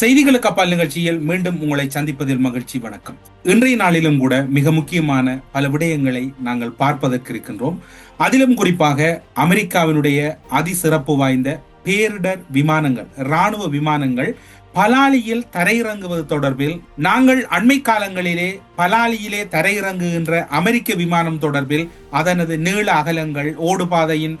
செய்திகளுக்கு அப்பால் நிகழ்ச்சியில் மீண்டும் உங்களை சந்திப்பதில் மகிழ்ச்சி வணக்கம். இன்றைய நாளிலும் கூட மிக முக்கியமான பல விடயங்களை நாங்கள் பார்ப்பதற்கு இருக்கின்றோம். அதிலும் குறிப்பாக அமெரிக்காவினுடைய அதிசிறப்பு வாய்ந்த பேரிடர் விமானங்கள் ராணுவ விமானங்கள் பலாலியில் தரையிறங்குவது தொடர்பில் நாங்கள் அண்மை காலங்களிலே பலாலியிலே தரையிறங்குகின்ற அமெரிக்க விமானம் தொடர்பில் அதனது நீள அகலங்கள் ஓடுபாதையின்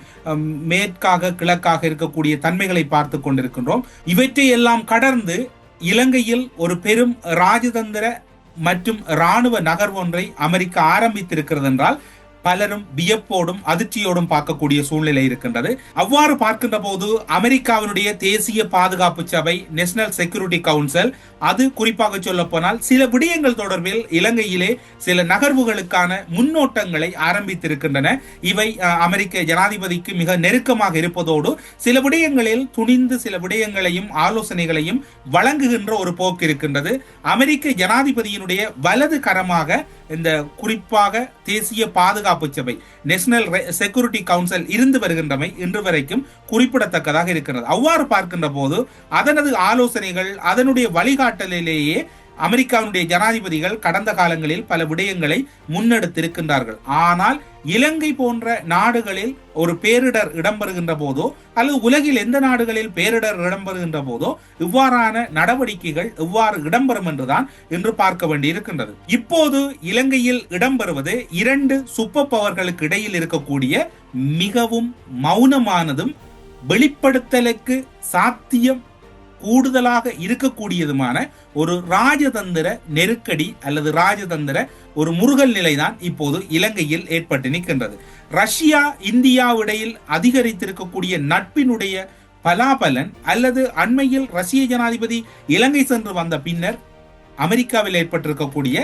மேற்காக கிழக்காக இருக்கக்கூடிய தன்மைகளை பார்த்து கொண்டிருக்கின்றோம். இவற்றை எல்லாம் கடந்து இலங்கையில் ஒரு பெரும் ராஜதந்திர மற்றும் இராணுவ நகர்வு ஒன்றை அமெரிக்கா ஆரம்பித்திருக்கிறது என்றால் பலரும் வியப்போடும் அதிர்ச்சியோடும் பார்க்கக்கூடிய சூழ்நிலை இருக்கின்றது. அவ்வாறு பார்க்கின்ற போது அமெரிக்காவினுடைய தேசிய பாதுகாப்பு சபை நேஷனல் செக்யூரிட்டி கவுன்சில் அது குறிப்பாக சொல்ல போனால் சில விடயங்கள் தொடர்பில் இலங்கையிலே சில நகர்வுகளுக்கான முன்னோட்டங்களை ஆரம்பித்திருக்கின்றன. இவை அஹ், அமெரிக்க ஜனாதிபதிக்கு மிக நெருக்கமாக இருப்பதோடு சில விடயங்களில் துணிந்து சில விடயங்களையும் ஆலோசனைகளையும் வழங்குகின்ற ஒரு போக்கு இருக்கின்றது. அமெரிக்க ஜனாதிபதியினுடைய வலது கரமாக இந்த குறிப்பாக தேசிய பாதுகாப்பு சபை நேஷனல் செக்யூரிட்டி கவுன்சில் இருந்து வருகின்றமை இன்று வரைக்கும் குறிப்பிடத்தக்கதாக இருக்கிறது. அவ்வாறு பார்க்கின்ற போது அதனது ஆலோசனைகள் அதனுடைய வழிகாட்டலிலேயே அமெரிக்காவினுடைய ஜனாதிபதிகள் கடந்த காலங்களில் பல விடயங்களை முன்னெடுத்திருக்கின்றார்கள். ஆனால் இலங்கை போன்ற நாடுகளில் ஒரு பேரிடர் இடம்பெறுகின்ற போதோ அல்லது உலகில் எந்த நாடுகளில் பேரிடர் இடம்பெறுகின்ற போதோ இவ்வாறான நடவடிக்கைகள் எவ்வாறு இடம்பெறும் என்றுதான் இன்று பார்க்க வேண்டியிருக்கின்றது. இப்போது இலங்கையில் இடம்பெறுவது இரண்டு சூப்பர் பவர்களுக்கு இடையில் இருக்கக்கூடிய மிகவும் மௌனமானதும் வெளிப்படுத்தலுக்கு சாத்தியம் கூடுதலாக இருக்கக்கூடியதுமான ஒரு ராஜதந்திர நெருக்கடி அல்லது ராஜதந்திர ஒரு முருகல் நிலைதான் இப்போது இலங்கையில் ஏற்பட்டு நிற்கின்றது. ரஷ்யா இந்தியாவிடையில் அதிகரித்திருக்கக்கூடிய நட்பினுடைய பலாபலன் அல்லது அண்மையில் ரஷ்ய ஜனாதிபதி இலங்கை சென்று வந்த பின்னர் அமெரிக்காவில் ஏற்பட்டிருக்கக்கூடிய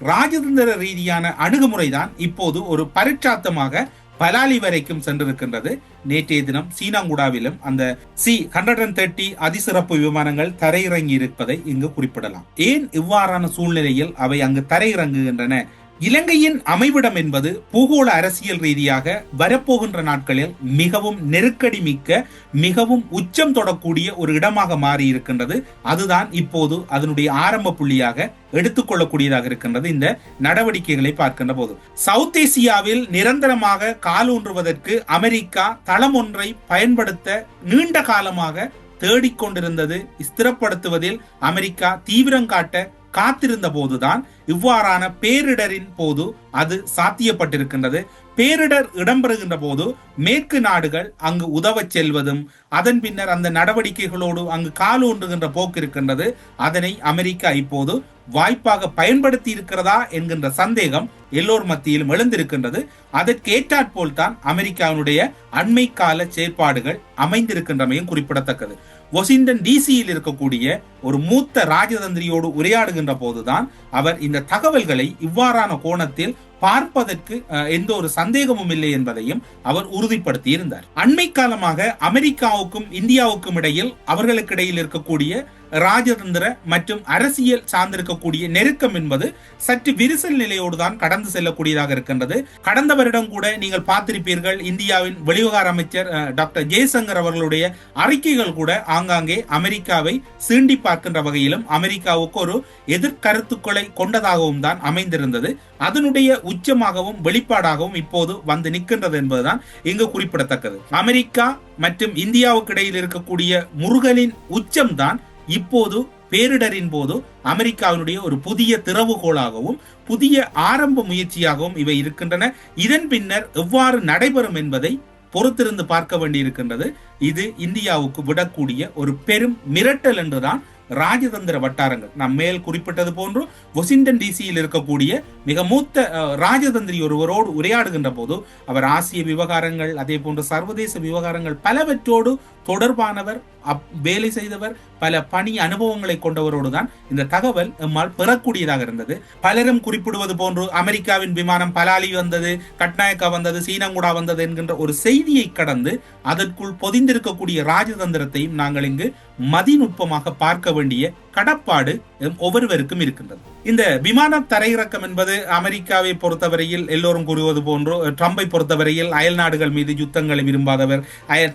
ராஜதந்திர ரீதியான அணுகுமுறைதான் இப்போது ஒரு பரிட்சாத்தமாக பலாலி வரைக்கும் சென்றிருக்கின்றது. நேற்றைய தினம் சீனாங்குடாவிலும் அந்த சி ஹண்ட்ரட் அண்ட் தேர்ட்டி அதிசிறப்பு விமானங்கள் தரையிறங்கி இருப்பதை இங்கு குறிப்பிடலாம். ஏன் இவ்வாறான சூழ்நிலையில் அவை அங்கு தரையிறங்குகின்றன? இலங்கையின் அமைவிடம் என்பது பூகோள அரசியல் ரீதியாக வரப்போகின்ற நாட்களில் மிகவும் நெருக்கடி மிக்க மிகவும் உச்சம் தொடக்கூடிய ஒரு இடமாக மாறி இருக்கின்றது அதுதான் இப்போது அதனுடைய ஆரம்ப புள்ளியாக எடுத்துக்கொள்ளக்கூடியதாக இருக்கின்றது இந்த நடவடிக்கைகளை பார்க்கின்ற போது. சவுத் ஏசியாவில் நிரந்தரமாக காலூன்றுவதற்கு அமெரிக்கா தளம் ஒன்றை பயன்படுத்த நீண்ட காலமாக தேடிக்கொண்டிருந்தது. ஸ்திரப்படுத்துவதில் அமெரிக்கா தீவிரம் காட்ட காத்திருந்த போதுதான் இவ்வாறான பேரிடரின் போது அது சாத்தியப்பட்டிருக்கின்றது. பேரிடர் இடம்பெறுகின்ற போது மேற்கு நாடுகள் அங்கு உதவச் செல்வதும் அதன் பின்னர் அந்த நடவடிக்கைகளோடு அங்கு காலூன்றுகின்ற போக்கு இருக்கின்றது. அதனை அமெரிக்கா இப்போது வாய்ப்பாக பயன்படுத்தி இருக்கிறதா என்கின்ற சந்தேகம் எல்லோர் மத்தியிலும் எழுந்திருக்கின்றது. அதற்கு ஏற்றாற்போல் தான் அமெரிக்காவினுடைய அண்மை கால செயற்பாடுகள் அமைந்திருக்கின்றமையும் குறிப்பிடத்தக்கது. வாஷிங்டன் டிசியில் இருக்கக்கூடிய ஒரு மூத்த ராஜதந்திரியோடு உரையாடுகின்ற போதுதான் அவர் இந்த தகவல்களை இவ்வாறான கோணத்தில் பார்ப்பதற்கு எந்த ஒரு சந்தேகமும் இல்லை என்பதையும் அவர் உறுதிப்படுத்தி இருந்தார் அண்மை காலமாக அமெரிக்காவுக்கும் இந்தியாவுக்கும் இடையில் அவர்களுக்கு இடையில் இருக்கக்கூடிய ராஜதந்திர மற்றும் அரசியல் சார்ந்திருக்கக்கூடிய நெருக்கம் என்பது சற்று விரிசல் நிலையோடு தான் கடந்து செல்லக்கூடியதாக இருக்கின்றது. கடந்த வருடம் கூட நீங்கள் பார்த்திருப்பீர்கள் இந்தியாவின் வெளிவிவகார அமைச்சர் டாக்டர் ஜெய்சங்கர் அவர்களுடைய அறிக்கைகள் கூட ஆங்காங்கே அமெரிக்காவை சீண்டி பார்க்கின்ற வகையிலும் அமெரிக்காவுக்கு ஒரு எதிர்கருத்துக்களை கொண்டதாகவும் தான் அமைந்திருந்தது. அதனுடைய உச்சமாகவும் வெளிப்பாடாகவும் இப்போது வந்து நிற்கின்றது என்பதுதான் இங்கு குறிப்பிடத்தக்கது. அமெரிக்கா மற்றும் இந்தியாவுக்கு இடையில் இருக்கக்கூடிய முருகலின் உச்சம்தான் இப்போது பேரிடரின் போது அமெரிக்காவினுடைய ஒரு புதிய திறவுகோளாகவும் புதிய ஆரம்ப முயற்சியாகவும் இவை இருக்கின்றன. இதன் பின்னர் எவ்வாறு நடைபெறும் என்பதை பொறுத்திருந்து பார்க்க வேண்டியிருக்கின்றது. இது இந்தியாவுக்கு விடக்கூடிய ஒரு பெரும் மிரட்டல் என்றுதான் ராஜதந்திர வட்டாரங்கள். நாம் மேல் குறிப்பிட்டது போன்று வாஷிங்டன் டிசியில் இருக்கக்கூடிய மிக மூத்த ராஜதந்திரி ஒருவரோடு உரையாடுகின்ற போது அவர் ஆசிய விவகாரங்கள் அதே போன்ற சர்வதேச விவகாரங்கள் பலவற்றோடு தொடர்பானவர் அப்- வேலை செய்தவர் பல பணி அனுபவங்களை கொண்டவரோடு தான் இந்த தகவல் எம்மால் பெறக்கூடியதாக இருந்தது. பலரும் குறிப்பிடுவது போன்று அமெரிக்காவின் விமானம் பலாலி வந்தது கட்நாயக்கா வந்தது சீனங்குடா வந்தது என்கின்ற ஒரு செய்தியை கடந்து அதற்குள் பொதிந்திருக்கக்கூடிய ராஜதந்திரத்தையும் நாங்கள் இங்கு மதிநுட்பமாக பார்க்க வேண்டிய கடப்பாடு ஒவ்வொருவருக்கும் இருக்கின்றது. இந்த விமான தரையிறக்கம் என்பது அமெரிக்காவை பொறுத்தவரையில் எல்லோரும் கூறுவது போன்று ட்ரம்பை பொறுத்தவரையில் அயல் நாடுகள் மீது யுத்தங்களை விரும்பாதவர்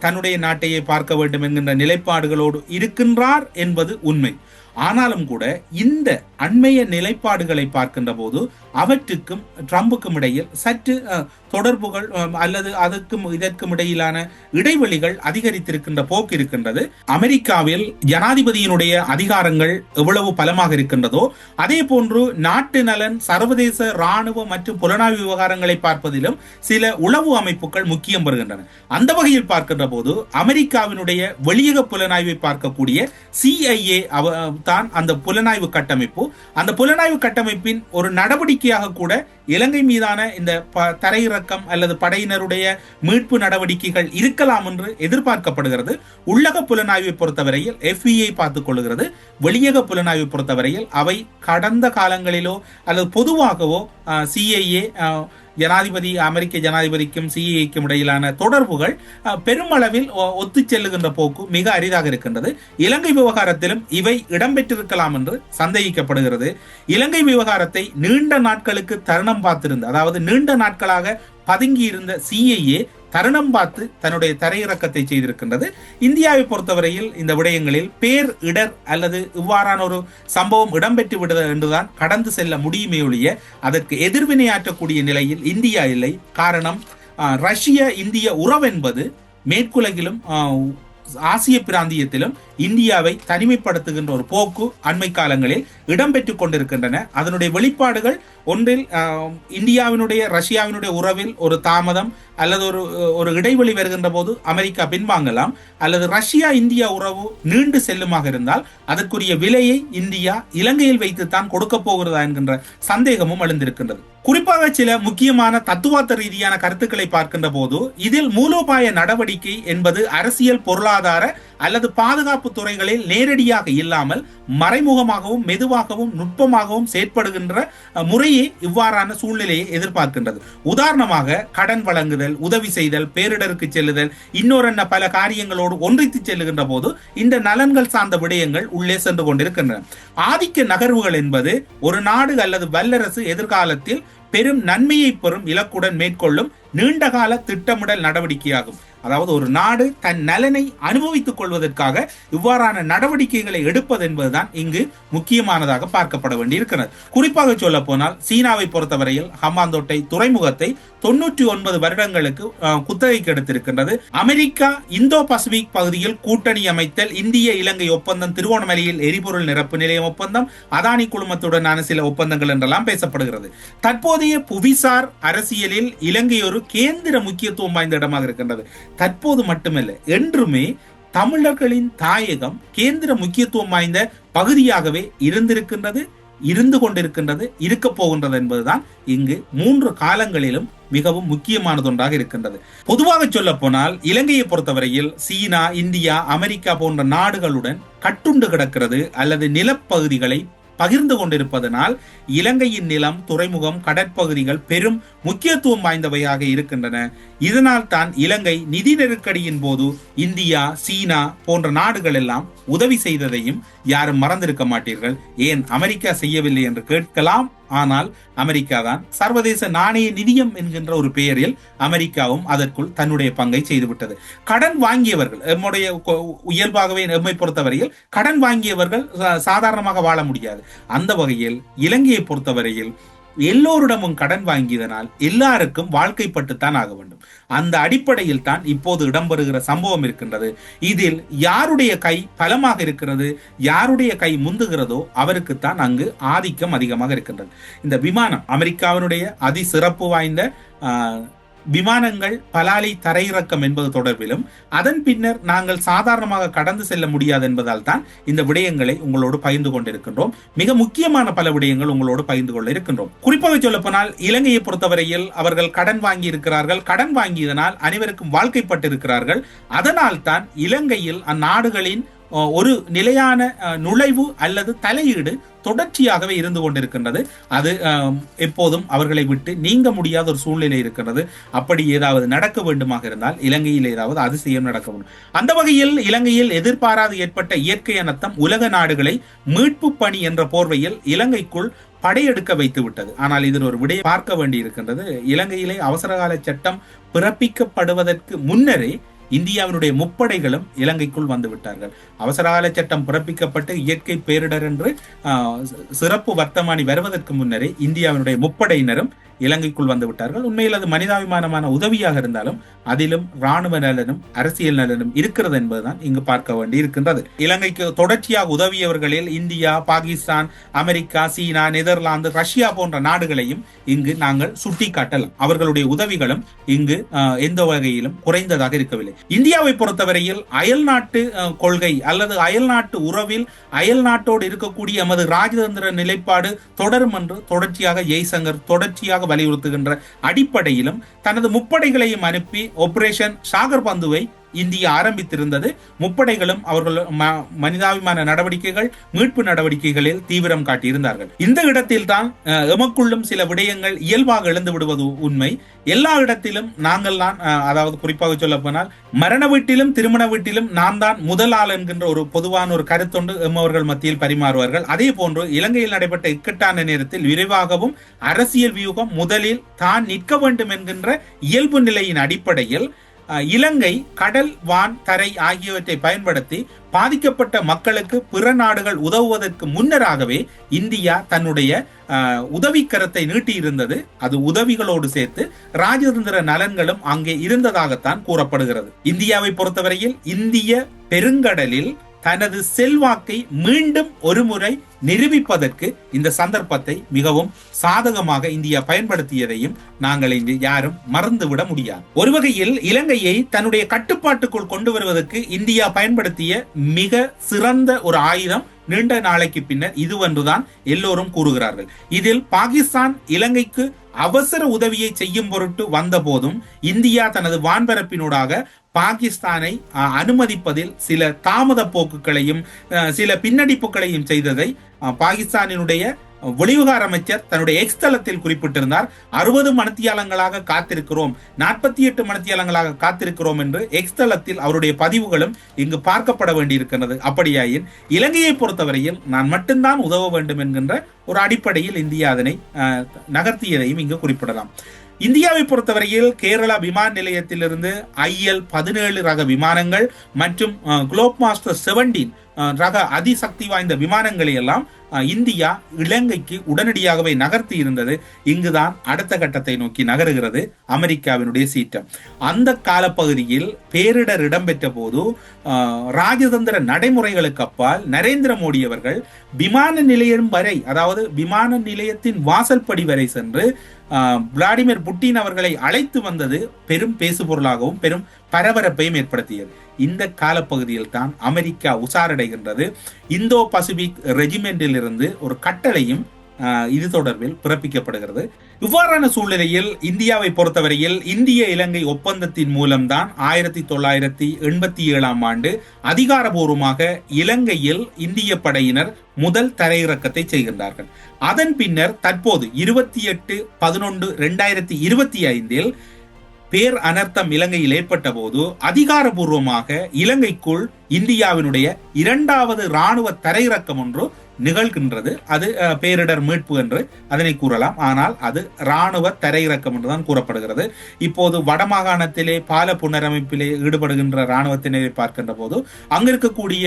தன்னுடைய நாட்டையே பார்க்க வேண்டும் என்கின்ற நிலைப்பாடுகளோடு இருக்கின்றார் என்பது உண்மை. ஆனாலும் கூட இந்த அண்மைய நிலைப்பாடுகளை பார்க்கின்ற போது அவற்றுக்கும் ட்ரம்புக்கும் இடையில் சற்று தொடர்புகள் அல்லது அதற்கும் இதற்கும் இடையிலான இடைவெளிகள் அதிகரித்திருக்கின்ற போக்கு இருக்கின்றது. அமெரிக்காவில் ஜனாதிபதியினுடைய அதிகாரங்கள் எவ்வளவு பலமாக இருக்கின்றதோ அதே போன்று நாட்டு நலன் சர்வதேச ராணுவ மற்றும் புலனாய்வு விவகாரங்களை பார்ப்பதிலும் சில உளவு அமைப்புகள் முக்கியம் பெறுகின்றன. அந்த வகையில் பார்க்கின்ற போது அமெரிக்காவினுடைய வெளியக புலனாய்வை பார்க்கக்கூடிய சிஐஏ தான் அந்த புலனாய்வு கட்டமைப்பு. அந்த புலனாய்வு கட்டமைப்பின் ஒரு நடவடிக்கையாக கூட இலங்கை மீதான இந்த தரையிறக்கம் அல்லது படையினருடைய மீட்பு நடவடிக்கைகள் இருக்கலாம் என்று எதிர்பார்க்கப்படுகிறது. உள்ளக புலனாய்வை பொறுத்தவரையில் எஃப்இஐ பார்த்துக் கொள்கிறது. வெளியக புலனாய்வை பொறுத்தவரையில் அவை கடந்த காலங்களிலோ அல்லது பொதுவாகவோ சிஐஏ ஜனாதிபதி அமெரிக்க ஜனாதிபதிக்கும் சிஏக்கும் இடையிலான தொடர்புகள் பெருமளவில் ஒத்து செல்லுகின்ற போக்கு மிக அரிதாக இருக்கின்றது. இலங்கை விவகாரத்திலும் இவை இடம்பெற்றிருக்கலாம் என்று சந்தேகிக்கப்படுகிறது. இலங்கை விவகாரத்தை நீண்ட நாட்களுக்கு தருணம் பார்த்திருந்த அதாவது நீண்ட நாட்களாக பதுங்கி இருந்த சிஐஏ தருணம் பார்த்து தன்னுடைய தரையிறக்கத்தை செய்திருக்கின்றது. இந்தியாவை பொறுத்தவரையில் இந்த விடயங்களில் பேர் இடர் அல்லது இவ்வாறான ஒரு சம்பவம் இடம்பெற்று விடுதல் என்றுதான் கடந்து செல்ல முடியுமே ஒழிய அதற்கு எதிர்வினையாற்றக்கூடிய நிலையில் இந்தியா இல்லை. காரணம் ரஷ்ய இந்திய உறவென்பது மேற்குலகிலும் ஆசிய பிராந்தியத்திலும் இந்தியாவை தனிமைப்படுத்துகின்ற ஒரு போக்கு அண்மை காலங்களில் இடம்பெற்றுக் கொண்டிருக்கின்றன. அதனுடைய வெளிப்பாடுகள் ஒன்றில் இந்தியாவினுடைய ரஷ்யாவினுடைய உறவில் ஒரு தாமதம் அல்லது ஒரு ஒரு இடைவெளி வருகின்ற போது அமெரிக்கா பின்வாங்கலாம் அல்லது ரஷ்யா இந்தியா உறவு நீண்டு செல்லுமாக இருந்தால் அதற்குரிய விலையை இந்தியா இலங்கையில் வைத்துத்தான் கொடுக்க போகிறதா என்கின்ற சந்தேகமும் எழுந்திருக்கின்றது. குறிப்பாக சில முக்கியமான தத்துவார்த்த ரீதியான கருத்துக்களை பார்க்கின்ற போது இதில் மூலோபாய நடவடிக்கை என்பது அரசியல் பொருளாதார பொருளாதார அல்லது பாதுகாப்பு துறைகளில் நேரடியாக இல்லாமல் மறைமுகமாகவும் மெதுவாகவும் நுட்பமாகவும் செயற்படுகின்ற முறையே இவ்வாறான சூழ்நிலையை எதிர்பார்க்கின்றது. உதாரணமாக கடன் வழங்குதல் உதவி செய்தல் பேரிடருக்கு செல்லுதல் இன்னொரு என்ன பல காரியங்களோடு ஒன்றித்து செல்லுகின்ற போது இந்த நலன்கள் சார்ந்த விடயங்கள் உள்ளே சென்று கொண்டிருக்கின்றன. ஆதிக்க நகர்வுகள் என்பது ஒரு நாடு அல்லது வல்லரசு எதிர்காலத்தில் பெரும் நன்மையை பெறும் இலக்குடன் மேற்கொள்ளும் நீண்டகால திட்டமிடல் நடவடிக்கையாகும். அதாவது ஒரு நாடு தன் நலனை அனுபவித்துக் கொள்வதற்காக இவ்வாறான நடவடிக்கைகளை எடுப்பது என்பதுதான் இங்கு முக்கியமானதாக பார்க்கப்பட வேண்டியிருக்கிறது. குறிப்பாக சொல்ல போனால் சீனாவை பொறுத்தவரையில் ஹமாந்தோட்டை துறைமுகத்தை தொன்னூற்றி ஒன்பது வருடங்களுக்கு குத்தகைக்கு எடுத்திருக்கின்றது. அமெரிக்கா இந்தோ பசிபிக் பகுதியில் கூட்டணி அமைத்தல் இந்திய இலங்கை ஒப்பந்தம் திருவோணமலையில் எரிபொருள் நிரப்பு நிலையம் ஒப்பந்தம் அதானி குழுமத்துடனான சில ஒப்பந்தங்கள் என்றெல்லாம் பேசப்படுகிறது. தற்போதைய புவிசார் அரசியலில் இலங்கை ஒரு கேந்திர முக்கியத்துவம் வாய்ந்த இடமாக இருக்கின்றது. தற்போது மட்டுமல்ல என்றுமே தமிழர்களின் தாயகம் கேந்திர முக்கியத்துவம் வாய்ந்த பகுதியாகவே இருந்திருக்கின்றது இருந்து கொண்டிருக்கின்றது இருக்க போகின்றது என்பதுதான் இங்கு மூன்று காலங்களிலும் மிகவும் முக்கியமானதொன்றாக இருக்கின்றது. பொதுவாக சொல்ல போனால் இலங்கையை பொறுத்தவரையில் சீனா இந்தியா அமெரிக்கா போன்ற நாடுகளுடன் கட்டுண்டு கிடக்கிறது அல்லது நிலப்பகுதிகளை பகிர்ந்து கொண்டிருப்பதனால் இலங்கையின் நிலம் துறைமுகம் கடற்பகுதிகள் பெரும் முக்கியத்துவம் வாய்ந்தவையாக இருக்கின்றன. இதனால் தான் இலங்கை நிதி நெருக்கடியின் போது இந்தியா சீனா போன்ற நாடுகள் எல்லாம் உதவி செய்ததையும் யாரும் மறந்திருக்க மாட்டீர்கள். ஏன் அமெரிக்கா செய்யவில்லை என்று கேட்கலாம்? ஆனால் அமெரிக்கா தான் சர்வதேச நாணய நிதியம் என்கின்ற ஒரு பெயரில் அமெரிக்காவும் அதற்குள் தன்னுடைய பங்கை செய்துவிட்டது. கடன் வாங்கியவர்கள் எம்முடைய இயல்பாகவே எம்மை பொறுத்தவரையில் கடன் வாங்கியவர்கள் சாதாரணமாக வாழ முடியாது. அந்த வகையில் இலங்கையை பொறுத்தவரையில் எல்லோரிடமும் கடன் வாங்கியதனால் எல்லாருக்கும் வாழ்க்கைப்பட்டுத்தான் ஆக வேண்டும். அந்த அடிப்படையில் தான் இப்போது இடம்பெறுகிற சம்பவம் இருக்கின்றது. இதில் யாருடைய கை பலமாக இருக்கிறது யாருடைய கை முந்துகிறதோ அவருக்குத்தான் அங்கு ஆதிக்கம் அதிகமாக இருக்கின்றது. இந்த விமானம் அமெரிக்காவினுடைய அதி சிறப்பு வாய்ந்த விமானங்கள் பலாலி தரையிறக்கம் என்பது தொடர்பிலும் அதன் பின்னர் நாங்கள் சாதாரணமாக கடந்து செல்ல முடியாது என்பதால் தான் இந்த விடயங்களை உங்களோடு பகிர்ந்து கொண்டிருக்கின்றோம். மிக முக்கியமான பல விடயங்கள் உங்களோடு பகிர்ந்து கொள்ள இருக்கின்றோம். குறிப்பாக சொல்லப்போனால் இலங்கையை பொறுத்தவரையில் அவர்கள் கடன் வாங்கி இருக்கிறார்கள். கடன் வாங்கியதனால் அனைவருக்கும் வாழ்க்கைப்பட்டிருக்கிறார்கள். அதனால் தான் இலங்கையில் அந்நாடுகளின் ஒரு நிலையான நுழைவு அல்லது தலையீடு தொடர்ச்சியாகவே இருந்து கொண்டிருக்கின்றது. அது எப்போதும் அவர்களை விட்டு நீங்க முடியாத ஒரு சூழ்நிலை இருக்கின்றது. அப்படி ஏதாவது நடக்க வேண்டுமாக இருந்தால் இலங்கையில் ஏதாவது அதிசயம் நடக்க வேண்டும். அந்த வகையில் இலங்கையில் எதிர்பாராது ஏற்பட்ட இயற்கை அனர்த்தம் உலக நாடுகளை மீட்பு பணி என்ற போர்வையில் இலங்கைக்குள் படையெடுக்க வைத்து விட்டது ஆனால் இதில் ஒரு விடையை பார்க்க வேண்டி இருக்கின்றது இலங்கையிலே அவசரகால சட்டம் பிறப்பிக்கப்படுவதற்கு முன்னரே இந்தியாவினுடைய முப்படைகளும் இலங்கைக்குள் வந்துவிட்டார்கள் அவசரகால சட்டம் பிறப்பிக்கப்பட்டு இயற்கை பேரிடர் என்று சிறப்பு வர்த்தமானி வருவதற்கு முன்னரே இந்தியாவினுடைய முப்படையினரும் இலங்கைக்குள் வந்து விட்டார்கள். உண்மையில் அது மனிதாபிமானமான உதவியாக இருந்தாலும் அதிலும் ராணுவ நலனும் அரசியல் நலனும் இருக்கிறது என்பதுதான் இங்கு பார்க்க வேண்டி இருக்கின்றது இலங்கைக்கு தொடர்ச்சியாக உதவியவர்களில் India Pakistan America China Netherlands Russia போன்ற நாடுகளையும் இங்கு நாங்கள் சுட்டிக்காட்டலாம். அவர்களுடைய உதவிகளும் இங்கு எந்த வகையிலும் குறைந்ததாக இருக்கவில்லை. இந்தியாவை பொறுத்தவரையில் அயல் நாட்டு கொள்கை அல்லது அயல் நாட்டு உறவில் அயல் நாட்டோடு இருக்கக்கூடிய எமது ராஜதந்திர நிலைப்பாடு தொடரும் என்று தொடர்ச்சியாக ஜெய்சங்கர் தொடர்ச்சியாக வலியுறுத்துகின்ற அடிப்படையிலும் தனது முப்படைகளையும் அனுப்பி ஆபரேஷன் சாகர் பந்துவை இந்தியா ஆரம்பித்திருந்தது. முப்படைகளும் அவர்கள் மனிதாபிமான நடவடிக்கைகள் மீட்பு நடவடிக்கைகளில் தீவிரம் காட்டியிருந்தார்கள். இந்த இடத்தில் தான் எமக்குள்ளும் சில விடயங்கள் இயல்பாக எழுந்து விடுவது உண்மை. எல்லா இடத்திலும் நாங்கள் தான் அதாவது குறிப்பாக சொல்ல போனால் மரண வீட்டிலும் திருமண வீட்டிலும் நான் தான் முதல் ஆள் என்கின்ற ஒரு பொதுவான ஒரு கருத்தொண்டு எம்மவர்கள் மத்தியில் பரிமாறுவார்கள். அதே போன்று இலங்கையில் நடைபெற்ற இக்கட்டான நேரத்தில் விரைவாகவும் அரசியல் வியூகம் முதலில் தான் நிற்க வேண்டும் என்கின்ற இயல்பு நிலையின் அடிப்படையில் இலங்கை கடல் வான் தரை ஆகியவற்றை பயன்படுத்தி பாதிக்கப்பட்ட மக்களுக்கு பிற நாடுகள் உதவுவதற்கு முன்னராகவே இந்தியா தன்னுடைய அஹ், உதவிக்கரத்தை நீட்டியிருந்தது. அது உதவிகளோடு சேர்த்து ராஜதந்திர நலன்களும் அங்கே இருந்ததாகத்தான் கூறப்படுகிறது. இந்தியாவை பொறுத்தவரையில் இந்திய பெருங்கடலில் தனது செல்வாக்கை மீண்டும் ஒருமுறை நிரூபிப்பதற்கு இந்த சந்தர்ப்பத்தை மிகவும் சாதகமாக இந்தியா பயன்படுத்தியதையும் நாங்கள் இங்கு யாரும் மறந்துவிட முடியாது. ஒரு வகையில் இலங்கையை தன்னுடைய கட்டுப்பாட்டுக்குள் கொண்டு வருவதற்கு இந்தியா பயன்படுத்திய மிக சிறந்த ஒரு ஆயுதம் நீண்ட நாளைக்கு பின்னர் இதுவென்றுதான் எல்லோரும் கூறுகிறார்கள். இதில் பாகிஸ்தான் இலங்கைக்கு அவசர உதவியை செய்யும் பொருட்டு வந்த போதும் இந்தியா தனது வான்பரப்பினூடாக பாகிஸ்தானை அனுமதிப்பதில் சில தாமத போக்குகளையும் சில பின்னடிப்புகளையும் செய்ததை பாகிஸ்தானினுடைய வெளிவிவகார அமைச்சர் தன்னுடைய எக்ஸ் தளத்தில் குறிப்பிட்டிருந்தார். அறுபது மனத்தியாளங்களாக காத்திருக்கிறோம். நாற்பத்தி எட்டு மனத்தியாளங்களாக காத்திருக்கிறோம் என்று எக்ஸ் தளத்தில் அவருடைய பதிவுகளும் இங்கு பார்க்கப்பட வேண்டியிருக்கிறது. அப்படியாயின் இலங்கையை பொறுத்தவரையில் நான் மட்டும்தான் உதவ வேண்டும் என்கின்ற ஒரு அடிப்படையில் இந்தியா அதனை நகர்த்தியதையும் இங்கு குறிப்பிடலாம். இந்தியாவை பொறுத்தவரையில் கேரளா விமான நிலையத்திலிருந்து ஐஎல் பதினேழு ரக விமானங்கள் மற்றும் குளோப் மாஸ்டர் செவன்டீன் ரக அதிசக்தி வாய்ந்த விமானங்களை எல்லாம் இந்தியா இலங்கைக்கு உடனடியாகவே நகர்த்தி இருந்தது. இங்குதான் அடுத்த கட்டத்தை நோக்கி நகருகிறது அமெரிக்காவினுடைய சீற்றம். அந்த காலப்பகுதியில் பேரிடர் இடம்பெற்ற போது ராஜதந்திர நடைமுறைகளுக்கு அப்பால் நரேந்திர மோடி அவர்கள் விமான நிலையம் வரை அதாவது விமான நிலையத்தின் வாசல்படி வரை சென்று விளாடிமிர் புட்டின் அவர்களை அழைத்து வந்தது பெரும் பேசுபொருளாகவும் பெரும் பரபரப்பையும் ஏற்படுத்தியது. இந்த காலப்பகுதியில் தான் அமெரிக்கா உசாரடைகின்றது இந்தோ பசிபிக் ரெஜிமெண்டில் இருந்து ஒரு கட்டளையும் இது தொடர்பில் பிறப்பிக்கப்படுகிறது. இவ்வாறான சூழ்நிலையில் இந்தியாவை பொறுத்தவரையில் இந்திய இலங்கை ஒப்பந்தத்தின் மூலம்தான் ஆயிரத்தி தொள்ளாயிரத்தி எண்பத்தி ஏழாம் ஆண்டு அதிகாரபூர்வமாக இலங்கையில் இந்திய படையினர் முதல் தரையிறக்கத்தை செய்கின்றார்கள். அதன் பின்னர் தற்போது இருபத்தி எட்டு பதினொன்று ரெண்டாயிரத்தி இருபத்தி ஐந்தில் பேர் அனர்த்தம் இலங்கையில் ஏற்பட்ட போது அதிகாரபூர்வமாக இலங்கைக்குள் இந்தியாவினுடைய இரண்டாவது ராணுவ தரையிறக்கம் ஒன்று நிகழ்கின்றது. அது பேரிடர் மீட்பு என்று அதனை கூறலாம். ஆனால் அது ராணுவ தரையிறக்கம் என்றுதான் கூறப்படுகிறது. இப்போது வடமாகாணத்திலே பால புனரமைப்பிலே ஈடுபடுகின்ற இராணுவத்தினரை பார்க்கின்ற போது அங்கிருக்கக்கூடிய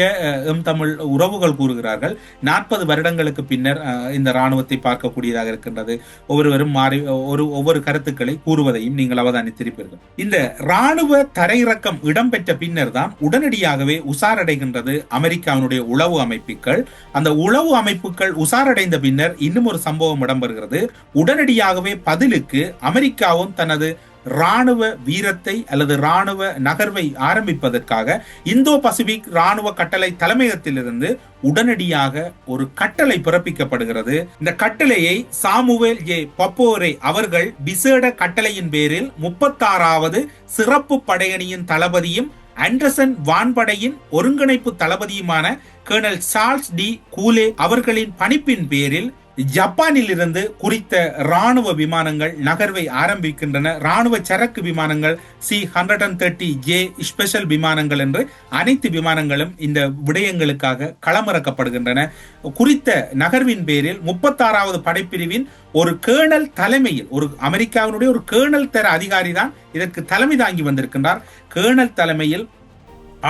எம் தமிழ் உறவுகள் கூறுகிறார்கள் நாற்பது வருடங்களுக்கு பின்னர் அஹ், இந்த ராணுவத்தை பார்க்கக்கூடியதாக இருக்கின்றது. ஒவ்வொருவரும் மாறி ஒரு ஒவ்வொரு கருத்துக்களை கூறுவதையும் நீங்கள் அவதானித்திருப்பீர்கள். இந்த ராணுவ தரையிறக்கம் இடம்பெற்ற பின்னர் தான் உடனடியாகவே உசாரடைகின்றது அமெரிக்காவினுடைய உளவு அமைப்புகள். அந்த உளவு உளவு அமைப்புகள் உசாரடைந்த பின்னர் இன்னும் ஒரு சம்பவம் இடம்பெறுகிறது. உடனடியாகவே பதிலுக்கு அமெரிக்காவும் தனது ராணுவ வீரத்தை அல்லது ராணுவ நகர்வை ஆரம்பிப்பதற்காக இந்தோ பசிபிக் ராணுவ கட்டளை தலைமையகத்திலிருந்து உடனடியாக ஒரு கட்டளை பிறப்பிக்கப்படுகிறது. இந்த கட்டளையை சாமுவேல் ஏ. பப்போரே அவர்கள் விசேட கட்டளையின் பேரில் முப்பத்தாறாவது சிறப்பு படையணியின் தளபதியும் ஆண்டர்சன் வான்படையின் ஒருங்கிணைப்பு தளபதியுமான கேர்னல் சார்ல்ஸ் டி கூலே அவர்களின் பணிப்பின் பேரில் ஜப்பானில் இருந்து குறித்த ராணுவ விமானங்கள் நகர்வை ஆரம்பிக்கின்றன. ராணுவ சரக்கு விமானங்கள் C hundred and thirty J special விமானங்கள் என்று அனைத்து விமானங்களும் இந்த விடயங்களுக்காக களமிறக்கப்படுகின்றன. குறித்த நகர்வின் பேரில் முப்பத்தாறாவது படைப்பிரிவின் ஒரு கேர்னல் தலைமையில் ஒரு அமெரிக்காவினுடைய ஒரு கேர்னல் தர அதிகாரி தான் இதற்கு தலைமை தாங்கி வந்திருக்கின்றார். கேர்னல் தலைமையில்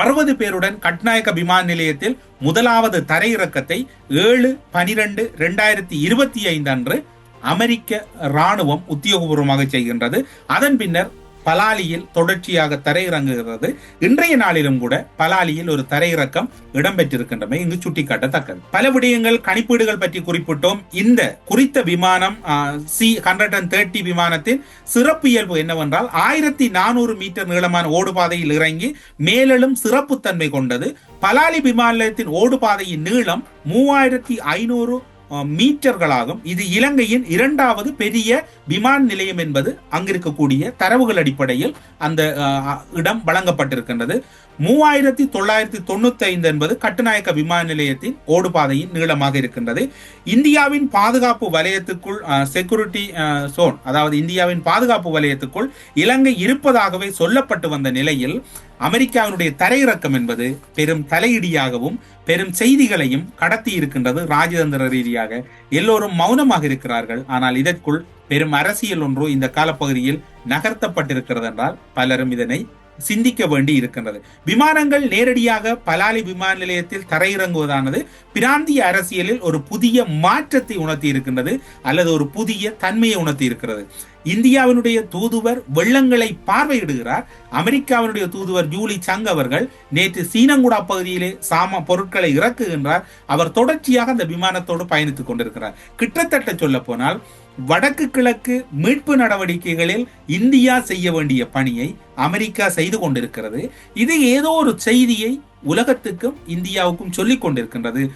அறுபது பேருடன் கட்நாயக்க விமான நிலையத்தில் முதலாவது தரையிறக்கத்தை ஏழு பனிரெண்டு ரெண்டாயிரத்தி இருபத்தி ஐந்து அன்று அமெரிக்க ராணுவம் உத்தியோகபூர்வமாக செய்கின்றது. அதன் பின்னர் பலாலியில் தொடர்ச்சியாக தரையிறங்குகிறது. இன்றைய நாளிலும் கூட பலாலியில் ஒரு தரையிறக்கம் இடம்பெற்றிருக்கின்றமை இங்கு சுட்டிக்காட்டத்தக்கது. பல விடயங்கள் கணிப்பீடுகள் பற்றி குறிப்பிட்டோம். இந்த குறித்த விமானம் சி ஹண்ட்ரட் அண்ட் தேர்ட்டி விமானத்தின் சிறப்பு இயல்பு என்னவென்றால் ஆயிரத்தி நானூறு மீட்டர் நீளமான ஓடுபாதையில் இறங்கி மேலும் சிறப்புத்தன்மை கொண்டது. பலாலி விமான நிலையத்தின் ஓடுபாதையின் நீளம் மூவாயிரத்தி ஐநூறு மீட்டர்களாகும். இது இலங்கையின் இரண்டாவது பெரிய விமான நிலையம் என்பது அங்கிருக்கக்கூடிய தரவுகள் அடிப்படையில் அந்த இடம் வழங்கப்பட்டிருக்கின்றது. மூவாயிரத்தி தொள்ளாயிரத்தி தொண்ணூத்தி ஐந்து என்பது கட்டுநாயக்க விமான நிலையத்தின் ஓடுபாதையின் நீளமாக இருக்கின்றது. இந்தியாவின் பாதுகாப்பு வலயத்துக்குள் செக்யூரிட்டி சோன் அதாவது இந்தியாவின் பாதுகாப்பு வலயத்துக்குள் இலங்கை இருப்பதாகவே சொல்லப்பட்டு வந்த நிலையில் அமெரிக்காவினுடைய தரையிறக்கம் என்பது பெரும் தலையிடியாகவும் பெரும் செய்திகளையும் கடத்தி இருக்கின்றது ராஜதந்திர ரீதியாக. எல்லோரும் மௌனமாக இருக்கிறார்கள். ஆனால் இதற்குள் பெரும் அரசியல் ஒன்று இந்த காலப்பகுதியில் நகர்த்தப்பட்டிருக்கிறது என்றால் பலரும் இதனை சிந்திக்க வேண்டி இருக்கின்றது. விமானங்கள் நேரடியாக பலாலி விமான நிலையத்தில் தரையிறங்குவதானது பிராந்திய அரசியலில் ஒரு புதிய மாற்றத்தை உணர்த்தி இருக்கின்றது அல்லது ஒரு புதிய தன்மையை உணர்த்தி இருக்கிறது. இந்தியாவினுடைய தூதுவர் வெள்ளங்களை பார்வையிடுகிறார். அமெரிக்காவினுடைய தூதுவர் ஜூலி சங் அவர்கள் நேற்று சீனங்குடா பகுதியிலே சாம பொருட்களை இறக்குகின்றார். அவர் தொடர்ச்சியாக அந்த விமானத்தோடு பயணித்துக் கொண்டிருக்கிறார். கிட்டத்தட்ட சொல்ல போனால் வடக்கு கிழக்கு மீட்பு நடவடிக்கைகளில் இந்தியா செய்ய வேண்டிய பணியை அமெரிக்கா செய்து கொண்டிருக்கிறது. இது ஏதோ ஒரு செய்தியை உலகத்துக்கும் இந்தியாவுக்கும் சொல்லிக் கொண்டிருக்கின்றது.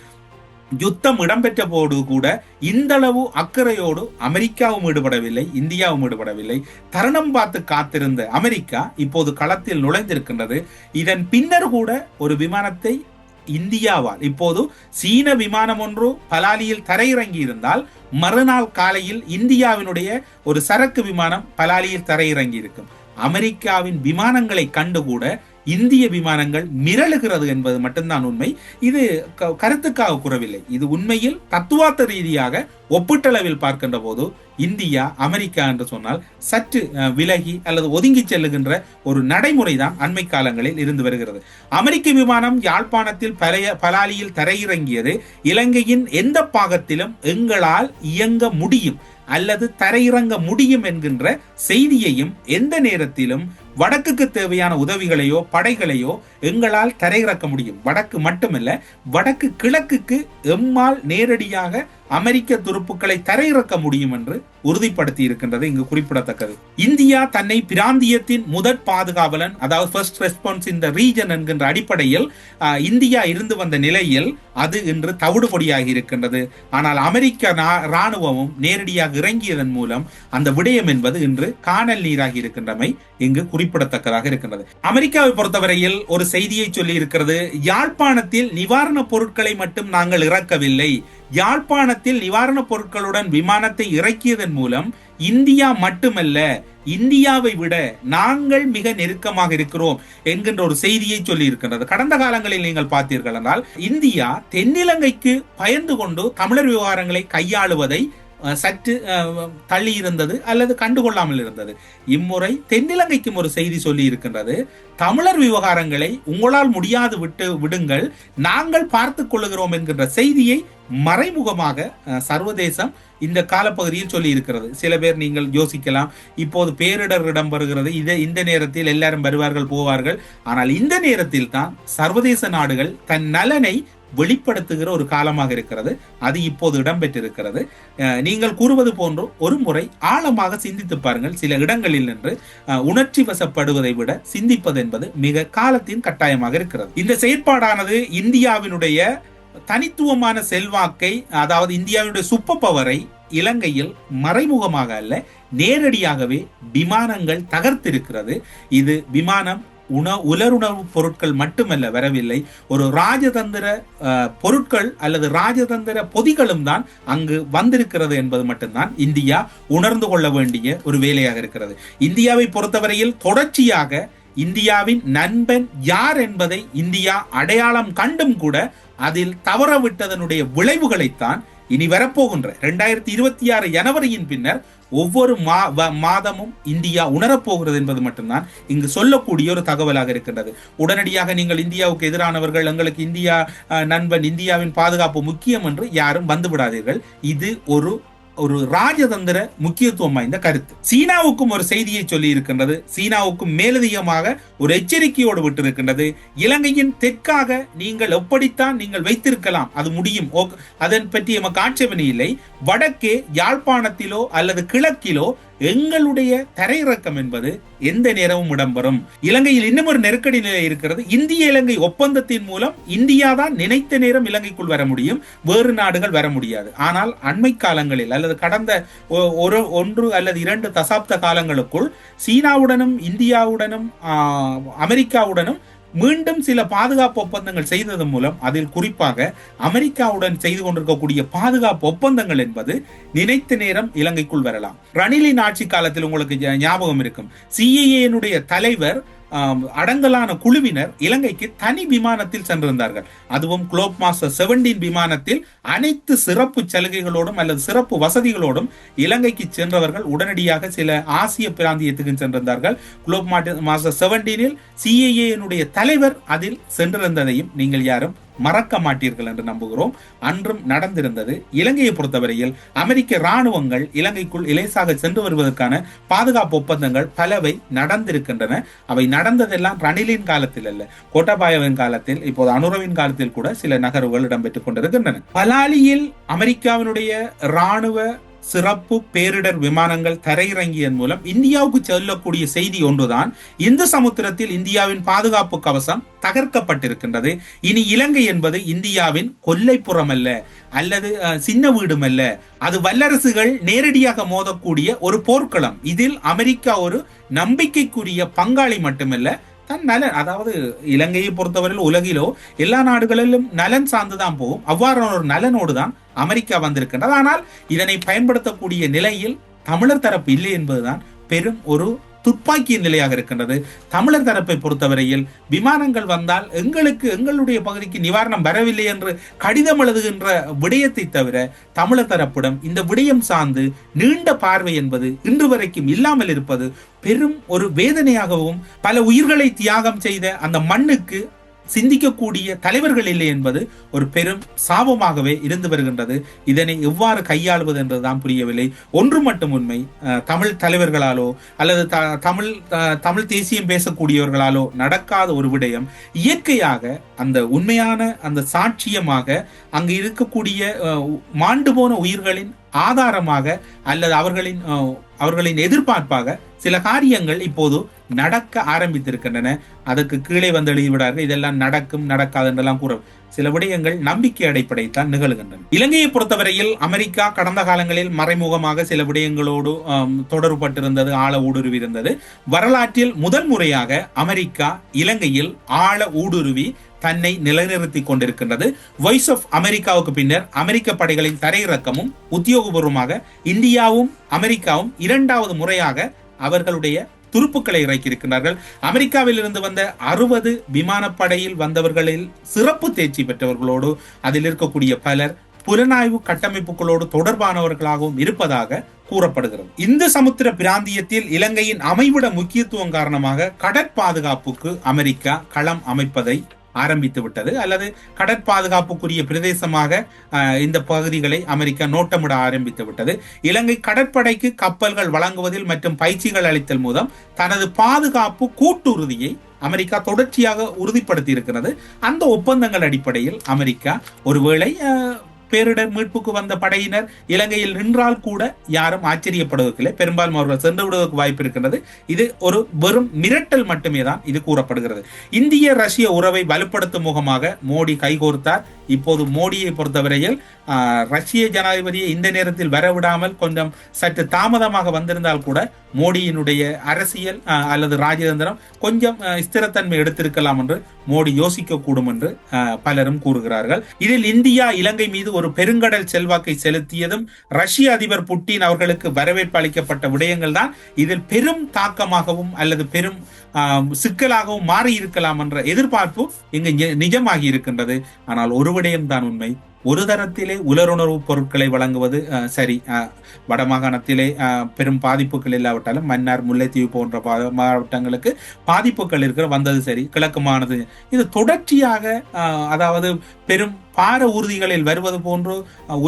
யுத்தம் இடம்பெற்ற போது கூட இந்தளவு அக்கறையோடு அமெரிக்காவும் ஈடுபடவில்லை இந்தியாவும் ஈடுபடவில்லை. தருணம் பார்த்து காத்திருந்த அமெரிக்கா இப்போது களத்தில் நுழைந்திருக்கின்றது. இதன் பின்னர் கூட ஒரு விமானத்தை இந்தியாவால். இப்போது சீன விமானம் ஒன்று பலாலியில் தரையிறங்கி இருந்தால் மறுநாள் காலையில் இந்தியாவினுடைய ஒரு சரக்கு விமானம் பலாலியில் தரையிறங்கி இருக்கும் அமெரிக்காவின் விமானங்களை கண்டு கூட இந்திய விமானங்கள் மிரளுகிறது என்பது மட்டும்தான் உண்மை. இது கருத்துக்காக கூறவில்லை. இது உண்மையில் தத்துவார்த்த ரீதியாக ஒப்பீட்டளவில் பார்க்கின்ற போது இந்தியா அமெரிக்கா என்று சொன்னால் சற்று விலகி அல்லது ஒதுங்கி செல்லுகின்ற ஒரு நடைமுறை தான் அண்மை காலங்களில் இருந்து வருகிறது. அமெரிக்க விமானம் யாழ்ப்பாணத்தில் பழைய பலாலியில் தரையிறங்கியது. இலங்கையின் எந்த பாகத்திலும் எங்களால் இயங்க முடியும். அல்லது தரையிறங்க முடியும் என்கின்ற செய்தியையும் எந்த நேரத்திலும் வடக்குக்கு தேவையான உதவிகளையோ படைகளையோ எங்களால் தரையிறக்க முடியும். வடக்கு மட்டுமல்ல வடக்கு கிழக்குக்கு எம்மால் நேரடியாக அமெரிக்க துருப்புக்களை தரையிறக்க முடியும் என்று உறுதிப்படுத்தி இருக்கின்றது இங்கு குறிப்பிடத்தக்கது. இந்தியா தன்னை பிராந்தியத்தின் முதற் பாதுகாவலன் அதாவது ஃபர்ஸ்ட் ரெஸ்பான்ஸ் இந்த ரீஜன் என்கின்ற அடிப்படையில் இந்தியா இருந்து வந்த நிலையில் அது இன்று தவிடுபொடியாகி இருக்கின்றது. ஆனால் அமெரிக்க ராணுவமும் நேரடியாக இறங்கியதன் மூலம் அந்த விடயம் என்பது இன்று காணல் நீராகி இருக்கின்றமை இங்கு குறிப்பிடத்தக்கதாக இருக்கின்றது. அமெரிக்காவை பொறுத்தவரையில் ஒரு செய்தியை சொல்லி இருக்கிறது யாழ்ப்பாணத்தில் நிவாரணப் பொருட்களை மட்டும் நாங்கள் இறக்கவில்லை. யாழ்ப்பாணத்தில் நிவாரணப் பொருட்களுடன் விமானத்தை இறக்கியதன் மூலம் இந்தியா மட்டுமல்ல இந்தியாவை விட நாங்கள் மிக நெருக்கமாக இருக்கிறோம் என்கின்ற ஒரு செய்தியை சொல்லி இருக்கின்றது. கடந்த காலங்களில் நீங்கள் பார்த்தீர்கள் என்றால் இந்தியா தென்னிலங்கைக்கு பயந்து கொண்டு தமிழர் விவகாரங்களை கையாளுவதை சற்று தள்ளி இருந்தது அல்லது கண்டுகொள்ளாமல் இருந்தது. இம்முறை தென்னிலங்கைக்கும் ஒரு செய்தி சொல்லி இருக்கின்றது. தமிழர் விவகாரங்களை உங்களால் முடியாது விட்டு விடுங்கள். நாங்கள் பார்த்து கொள்ளுகிறோம் என்கின்ற செய்தியை மறைமுகமாக சர்வதேசம் இந்த காலப்பகுதியில் சொல்லி இருக்கிறது. சில பேர் நீங்கள் யோசிக்கலாம் இப்போது பேரிடர் இடம் வருகிறது. இதை இந்த நேரத்தில் எல்லாரும் வருவார்கள் போவார்கள். ஆனால் இந்த நேரத்தில் தான் சர்வதேச நாடுகள் தன் நலனை வெளிப்படுத்துகிற ஒரு காலமாக இருக்கிறது. அது இப்போது இடம்பெற்றிருக்கிறது. நீங்கள் கூறுவது போன்று ஒரு முறை ஆழமாக சிந்தித்து பாருங்கள். சில இடங்களில் நின்று உணர்ச்சி வசப்படுவதை விட சிந்திப்பது என்பது மிக காலத்தின் கட்டாயமாக இருக்கிறது. இந்த செயற்பாடானது இந்தியாவினுடைய தனித்துவமான செல்வாக்கை அதாவது இந்தியாவினுடைய சுப்ப பவரை இலங்கையில் மறைமுகமாக அல்ல நேரடியாகவே விமானங்கள் தகர்த்திருக்கிறது. இது விமானம் உண உலருணவு பொருட்கள் மட்டுமல்ல வரவில்லை. ஒரு ராஜதந்திர பொருட்கள் அல்லது ராஜதந்திர பொதிகளும் தான் அங்கு வந்திருக்கிறது என்பது மட்டும்தான் இந்தியா உணர்ந்து கொள்ள வேண்டிய ஒரு வேலையாக இருக்கிறது. இந்தியாவை பொறுத்தவரையில் தொடர்ச்சியாக இந்தியாவின் நண்பன் யார் என்பதை இந்தியா அடையாளம் கண்டும் கூட அதில் தவறவிட்டதனுடைய விளைவுகளைத்தான் இனி வரப்போகின்ற இரண்டாயிரத்தி இருபத்தி ஆறு ஜனவரியின் பின்னர் ஒவ்வொரு மா வ- மாதமும் இந்தியா உணரப்போகிறது என்பது மட்டும்தான் இங்கு சொல்லக்கூடிய ஒரு தகவலாக இருக்கின்றது. உடனடியாக நீங்கள் இந்தியாவுக்கு எதிரானவர்கள் எங்களுக்கு இந்தியா நண்பன் இந்தியாவின் பாதுகாப்பு முக்கியம் என்று யாரும் வந்து விடாதீர்கள் இது ஒரு ஒரு ராஜதந்திர முக்கியத்துவம் வாய்ந்த கருத்து. சீனாவுக்கும் ஒரு செய்தியை சொல்லி இருக்கின்றது சீனாவுக்கும் மேலதிகமாக ஒரு எச்சரிக்கையோடு விட்டிருக்கின்றது. இலங்கையின் தெற்காக நீங்கள் எப்படித்தான் நீங்கள் வைத்திருக்கலாம். அது முடியும். அதன் பற்றி எமக்கு ஆட்சேபனை இல்லை. வடக்கே யாழ்ப்பாணத்திலோ அல்லது கிழக்கிலோ எங்களுடைய தரையிறக்கம் என்பது எந்த நேரமும் இடம்பெறும். இலங்கையில் இன்னும் ஒரு நெருக்கடி நிலை இருக்கிறது. இந்திய இலங்கை ஒப்பந்தத்தின் மூலம் இந்தியா தான் நினைத்த நேரம் இலங்கைக்குள் வர முடியும். வேறு நாடுகள் வர முடியாது. ஆனால் அண்மை காலங்களில் அல்லது கடந்த ஒ- ஒரு ஒன்று அல்லது இரண்டு தசாப்த காலங்களுக்குள் சீனாவுடனும் இந்தியாவுடனும் அமெரிக்காவுடனும் மீண்டும் சில பாதுகாப்பு ஒப்பந்தங்கள் செய்ததன் மூலம் அதில் குறிப்பாக அமெரிக்காவுடன் செய்து கொண்டிருக்கக்கூடிய பாதுகாப்பு ஒப்பந்தங்கள் என்பது நினைத்த நேரம் இலங்கைக்குள் வரலாம். ரணிலின் ஆட்சி காலத்தில் உங்களுக்கு ஞாபகம் இருக்கும். சிஏஏனுடைய தலைவர் அடங்கலான குழுவினர் இலங்கைக்கு தனி விமானத்தில் சென்றிருந்தார்கள். அதுவும் குளோப் மாஸ்டர் செவன்டீன் விமானத்தில் அனைத்து சிறப்பு சலுகைகளோடும் அல்லது சிறப்பு வசதிகளோடும் இலங்கைக்கு சென்றவர்கள் உடனடியாக சில ஆசிய பிராந்தியத்துக்கு சென்றிருந்தார்கள். குளோப் மாஸ்டர் செவன்டீனில் சிஏஏனுடைய தலைவர் அதில் சென்றிருந்ததையும் நீங்கள் யாரும் மறக்க மாட்டீர்கள் என்று நம்புகிறோம். அன்றும் நடந்திருந்தது. இலங்கையை பொறுத்தவரையில் அமெரிக்க இராணுவங்கள் இலங்கைக்குள் இலேசாக சென்று வருவதற்கான பாதுகாப்பு ஒப்பந்தங்கள் பலவை நடந்திருக்கின்றன. அவை நடந்ததெல்லாம் ரணிலின் காலத்தில் அல்ல. கோட்டாபாயவின் காலத்தில் இப்போது அனுரவின் காலத்தில் கூட சில நகர்வுகள் இடம்பெற்றுக் கொண்டிருக்கின்றன. பலாலியில் அமெரிக்காவினுடைய ராணுவ சிறப்பு பேரிடர் விமானங்கள் தரையிறங்கியதன் மூலம் இந்தியாவுக்கு செல்லக்கூடிய செய்தி ஒன்றுதான். இந்து சமுத்திரத்தில் இந்தியாவின் பாதுகாப்பு கவசம் தகர்க்கப்பட்டிருக்கின்றது. இனி இலங்கை என்பது இந்தியாவின் கொல்லைப்புறம் அல்ல அல்லது சின்ன வீடும் அல்ல அது வல்லரசுகள் நேரடியாக மோதக்கூடிய ஒரு போர்க்களம். இதில் அமெரிக்கா ஒரு நம்பிக்கைக்குரிய பங்காளி மட்டுமல்ல தன் நலன். அதாவது இலங்கையை பொறுத்தவரையில் உலகிலோ எல்லா நாடுகளிலும் நலன் சார்ந்துதான் போகும். அவ்வாறான ஒரு நலனோடு தான் அமெரிக்கா வந்திருக்கின்றது. ஆனால் இதனை பயன்படுத்தக்கூடிய நிலையில் தமிழர் தரப்பு இல்லை என்பதுதான் பெரும் ஒரு துப்பாக்கிய நிலையாக இருக்கின்றது. தமிழர் தரப்பை பொறுத்தவரையில் விமானங்கள் வந்தால் எங்களுக்கு எங்களுடைய பகுதிக்கு நிவாரணம் வரவில்லை என்று கடிதம் எழுதுகின்ற விடயத்தை தவிர தமிழர் தரப்பிடம் இந்த விடயம் சார்ந்து நீண்ட பார்வை என்பது இன்று வரைக்கும் இல்லாமல் இருப்பது பெரும் ஒரு வேதனையாகவும் பல உயிர்களை தியாகம் செய்த அந்த மண்ணுக்கு சிந்திக்கக்கூடிய தலைவர்கள் இல்லை என்பது ஒரு பெரும் சாபமாகவே இருந்து வருகின்றது. இதனை எவ்வாறு கையாளுவது என்றுதான் புரியவில்லை. ஒன்று மட்டும் உண்மை தமிழ் தலைவர்களாலோ அல்லது த- தமிழ் தமிழ் தேசியம் பேசக்கூடியவர்களாலோ நடக்காத ஒரு விடயம் இயற்கையாக அந்த உண்மையான அந்த சாட்சியமாக அங்கு இருக்கக்கூடிய மாண்டு போன உயிர்களின் ஆதாரமாக அல்லது அவர்களின் அவர்களின் எதிர்பார்ப்பாக சில காரியங்கள் இப்போது நடக்க ஆரம்பித்திருக்கின்றன. அதற்கு கீழே வந்து எழுதிவிடார்கள் இதெல்லாம் நடக்கும் நடக்காது என்றெல்லாம் கூற சில விடயங்கள் நம்பிக்கை அடிப்படைத்தான் நிகழ்கின்றன. இலங்கையை பொறுத்தவரையில் அமெரிக்கா கடந்த காலங்களில் மறைமுகமாக சில விடயங்களோடு தொடர்பட்டிருந்தது ஆழ ஊடுருவி இருந்தது வரலாற்றில் முதல் முறையாக அமெரிக்கா இலங்கையில் ஆழ ஊடுருவி தன்னை நிலைநிறுத்திக் கொண்டிருக்கின்றது. வாய்ஸ் ஆஃப் அமெரிக்காவுக்கு பின்னர் அமெரிக்க படைகளின் தரையிறக்கமும் உத்தியோகபூர்வமாக இந்தியாவும் அமெரிக்காவும் இரண்டாவது முறையாக அவர்களுடைய துருப்புக்களை இறக்கியிருக்கிறார்கள் அமெரிக்காவில் இருந்து வந்த அறுபது விமானப்படையில் வந்தவர்களில் சிறப்பு தேர்ச்சி பெற்றவர்களோடு அதில் இருக்கக்கூடிய பலர் புலனாய்வு கட்டமைப்புகளோடு தொடர்பானவர்களாகவும் இருப்பதாக கூறப்படுகிறது. இந்த சமுத்திர பிராந்தியத்தில் இலங்கையின் அமைவிட முக்கியத்துவம் காரணமாக கடற்பாதுகாப்புக்கு அமெரிக்கா களம் அமைப்பதை ஆரம்பித்து விட்டது. அல்லது கடற்பாதுகாப்புக்குரிய பிரதேசமாக இந்த பகுதிகளை அமெரிக்கா நோட்டமிட ஆரம்பித்து விட்டது. இலங்கை கடற்படைக்கு கப்பல்கள் வழங்குவதில் மற்றும் பயிற்சிகள் அளித்தல் மூலம் தனது பாதுகாப்பு கூட்டுறுதியை அமெரிக்கா தொடர்ச்சியாக உறுதிப்படுத்தி இருக்கிறது அந்த ஒப்பந்தங்கள் அடிப்படையில் அமெரிக்கா ஒருவேளை பேரிடர் மீட்புக்கு வந்த படையினர் இலங்கையில் நின்றால் கூட யாரும் ஆச்சரியப்படுவதில்லை. பெரும்பாலும் அவர்கள் சென்று விடுவதற்கு வாய்ப்பு இருக்கின்றது. இது ஒரு வெறும் மிரட்டல் மட்டுமே தான் இது கூறப்படுகிறது. இந்திய ரஷ்ய உறவை வலுப்படுத்தும் முகமாக மோடி கைகோர்த்தார். இப்போது மோடியை பொறுத்தவரையில் ரஷ்ய ஜனாதிபதியை இந்த நேரத்தில் வரவிடாமல் கொஞ்சம் சற்று தாமதமாக வந்திருந்தால் கூட மோடியினுடைய அரசியல் அல்லது ராஜதந்திரம் கொஞ்சம் ஸ்திரத்தன்மை எடுத்திருக்கலாம் என்று மோடி யோசிக்க கூடும் என்று பலரும் கூறுகிறார்கள். இதில் இந்தியா இலங்கை மீது ஒரு பெருங்கடல் செல்வாக்கை செலுத்தியதும் ரஷ்ய அதிபர் புட்டின் அவர்களுக்கு வரவேற்பு அளிக்கப்பட்ட விடயங்கள் தான் இதில் பெரும் தாக்கமாகவும் அல்லது பெரும் சிக்கலாகவும் மாறி இருக்கலாம் என்ற எதிர்பார்ப்பு இங்கு நிஜமாகி இருக்கின்றது. ஆனால் ஒரு விடயம் தான் உண்மை. ஒரு தரத்திலே உலருணர்வு பொருட்களை வழங்குவது சரி வடமாகாணத்திலே பெரும் பாதிப்புகள் இல்லாவிட்டாலும் மன்னார் முல்லைத்தீவு போன்ற மாவட்டங்களுக்கு பாதிப்புகள் இருக்கிற வந்தது சரி கிழக்கு இது தொடர்ச்சியாக அதாவது பெரும் பார ஊர்திகளில் வருவது போன்று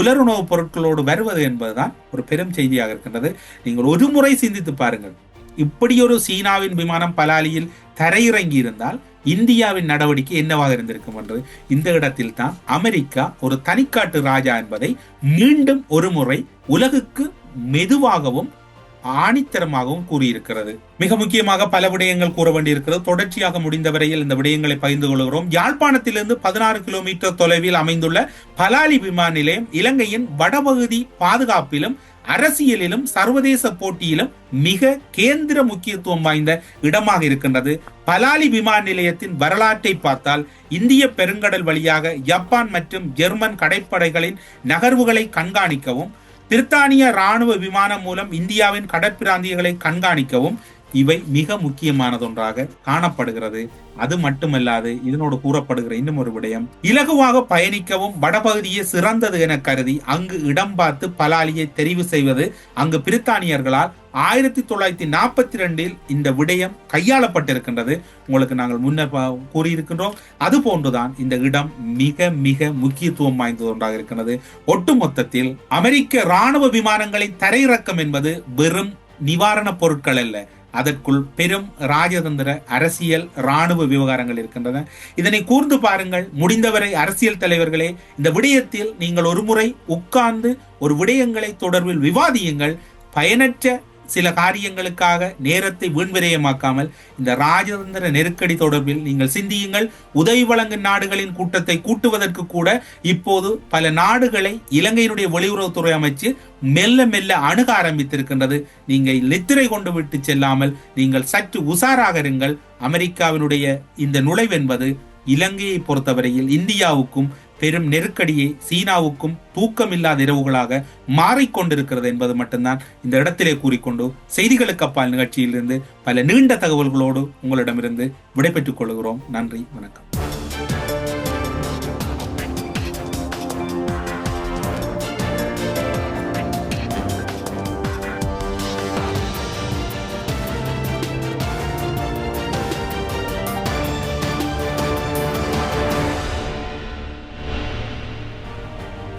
உலருணவுப் பொருட்களோடு வருவது என்பதுதான் ஒரு பெரும் செய்தியாக இருக்கின்றது. நீங்கள் ஒரு முறை சிந்தித்து பாருங்கள். இப்படியொரு சீனாவின் விமானம் பலாலியில் தரையிறங்கி இருந்தால் இந்தியாவின் நடவடிக்கை என்னவாக இருந்திருக்கும் என்று. இந்த இடத்தில் தான் அமெரிக்கா ஒரு தனிக்காட்டு ராஜா என்பதை மீண்டும் ஒரு முறை உலகுக்கு மெதுவாகவும் ஆணித்தரமாகவும் கூறியிருக்கிறது. மிக முக்கியமாக பல விடயங்கள் கூற வேண்டியிருக்கிறது. தொடர்ச்சியாக முடிந்த வரையில் இந்த விடயங்களை பகிர்ந்து கொள்கிறோம். யாழ்ப்பாணத்திலிருந்து பதினாறு கிலோமீட்டர் தொலைவில் அமைந்துள்ள பலாலி விமான நிலையம் இலங்கையின் வடபகுதி பாதுகாப்பிலும் அரசியலிலும் சர்வதேச போட்டியிலும் மிக கேந்திர முக்கியத்துவம் வாய்ந்த இடமாக இருக்கின்றது. பலாலி விமான நிலையத்தின் வரலாற்றை பார்த்தால் இந்திய பெருங்கடல் வழியாக ஜப்பான் மற்றும் ஜெர்மன் கடற்படைகளின் நகர்வுகளை கண்காணிக்கவும் பிரித்தானிய ராணுவ விமானம் மூலம் இந்தியாவின் கடற்பிராந்தியங்களை கண்காணிக்கவும் இவை மிக முக்கியமானதொன்றாக காணப்படுகிறது. அது மட்டுமல்லாது இதனோடு கூறப்படுகிற இன்னும் ஒரு விடயம். இலகுவாக பயணிக்கவும் வடபகுதியே சிறந்தது என கருதி அங்கு இடம் பார்த்து பலாலியை தெரிவு செய்வது அங்கு பிரித்தானியர்களால் ஆயிரத்தி தொள்ளாயிரத்தி நாற்பத்தி ரெண்டில் இந்த விடயம் கையாளப்பட்டிருக்கின்றது. உங்களுக்கு நாங்கள் முன்னர் கூறியிருக்கின்றோம். அது போன்றுதான் இந்த இடம் மிக மிக முக்கியத்துவம் வாய்ந்தது ஒன்றாக இருக்கின்றது. ஒட்டுமொத்தத்தில் அமெரிக்க ராணுவ விமானங்களை தரையிறக்கம் என்பது வெறும் நிவாரணப் பொருட்கள் அல்ல. அதற்குள் பெரும் ராஜதந்திர அரசியல் ராணுவ விவகாரங்கள் இருக்கின்றன. இதனை கூர்ந்து பாருங்கள். முடிந்தவரை அரசியல் தலைவர்களே இந்த விடயத்தில் நீங்கள் ஒருமுறை உட்கார்ந்து ஒரு விடயங்களை தொடர்பில் விவாதியுங்கள். பயனற்ற சில காரியங்களுக்காக நேரத்தை வீண்விரயமாக்காமல் இந்த ராஜதந்திர நெருக்கடி தொடர்பில் நீங்கள் சிந்தியுங்கள். உதவி வழங்கும் நாடுகளின் கூட்டத்தை கூட்டுவதற்கு கூட இப்போது பல நாடுகளை இலங்கையினுடைய வெளியுறவுத்துறை அமைச்சு மெல்ல மெல்ல அணுக ஆரம்பித்திருக்கின்றது. நீங்கள் நித்திரை கொண்டு விட்டு செல்லாமல் நீங்கள் சற்று உசாராக இருங்கள். அமெரிக்காவினுடைய இந்த நுழைவென்பது இலங்கையை பொறுத்தவரையில் இந்தியாவுக்கும் பெரும் நெருக்கடியை சீனாவுக்கும் தூக்கமில்லாத இரவுகளாக மாறிக்கொண்டிருக்கிறது என்பது மட்டும்தான் இந்த இடத்திலே கூறிக்கொண்டு செய்திகளுக்கு அப்பால் நிகழ்ச்சியிலிருந்து பல நீண்ட தகவல்களோடு உங்களிடமிருந்து விடைபெற்றுக் கொள்கிறோம். நன்றி வணக்கம்.